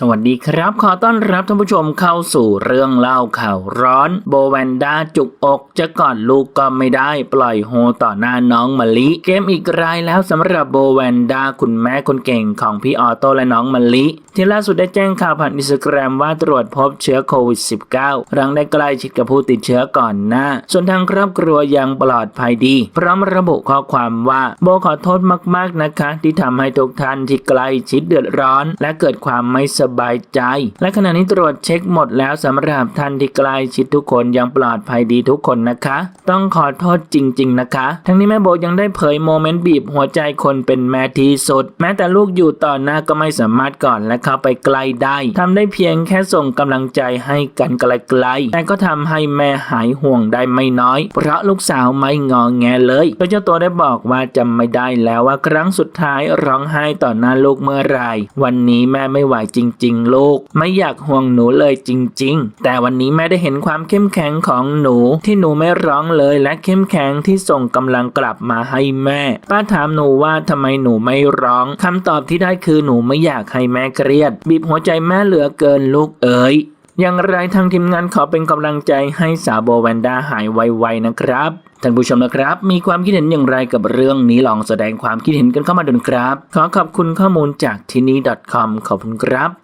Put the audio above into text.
สวัสดีครับ ขอต้อนรับท่านผู้ชมเข้าสู่เรื่องเล่าข่าวร้อน โบแวนด้าจุกอกจะกอดลูกก็ไม่ได้ปล่อยโฮต่อหน้าน้องมะลิเกมอีกรายแล้วสำหรับโบแวนด้าคุณแม่คนเก่งของพี่ออโต้และน้องมะลิ ที่ล่าสุดได้แจ้งข่าวผ่านอินสตาแกรมว่าตรวจพบเชื้อโควิด -19 หลังได้ใกล้ชิดกับผู้ติดเชื้อก่อนหน้า ส่วนทางครอบครัวยังปลอดภัยดี พร้อมระบุข้อความว่าโบขอโทษมากๆนะคะ ที่ทำให้ทุกท่านที่ใกล้ชิดเดือดร้อน และเกิดความไม่สบายใจ และขณะนี้ตรวจเช็คหมดแล้วสำหรับท่านที่ใกล้ชิดทุกคนยังปลอดภัยดีทุกคนนะคะ ต้องขอโทษจริง ๆ นะคะ ทั้งนี้แม่โบยังได้เผยโมเมนต์บีบหัวใจคนเป็นแม่ที่สุด แม้แต่ลูกอยู่ต่อหน้าก็ไม่สามารถก่อนและเข้าไปใกล้ได้ทำได้เพียงแค่ส่งกำลังใจให้กันไกลๆแต่ก็ทำให้แม่หายห่วงได้ไม่น้อย เพราะลูกสาวไม่งอแงเลยโดยเจ้าตัวได้บอกว่าจำไม่ได้แล้วว่าครั้งสุดท้ายร้องไห้ต่อหน้าลูกเมื่อไรวันนี้แม่ไม่ไหวจจริงลูก ไม่อยากห่วงหนูเลยจริง ๆ แต่วันนี้แม่ได้เห็นความเข้มแข็งของหนู ที่หนูไม่ร้องเลยและเข้มแข็งที่ส่งกำลังกลับมาให้แม่ ป้าถามหนูว่าทำไมหนูไม่ร้องคำตอบที่ได้คือหนูไม่อยากให้แม่เครียด บีบหัวใจแม่เหลือเกินลูกเอ๋ยอย่างไรทางทีมงานขอเป็นกำลังใจให้สาวโบแวนด้าหายไวๆนะครับท่านผู้ชมนะครับ มีความคิดเห็นอย่างไรกับเรื่องนี้ลองแสดงความคิดเห็นกันเข้ามาดูนะครับ ขอขอบคุณข้อมูลจากที่นี่ .com ขอบคุณครับ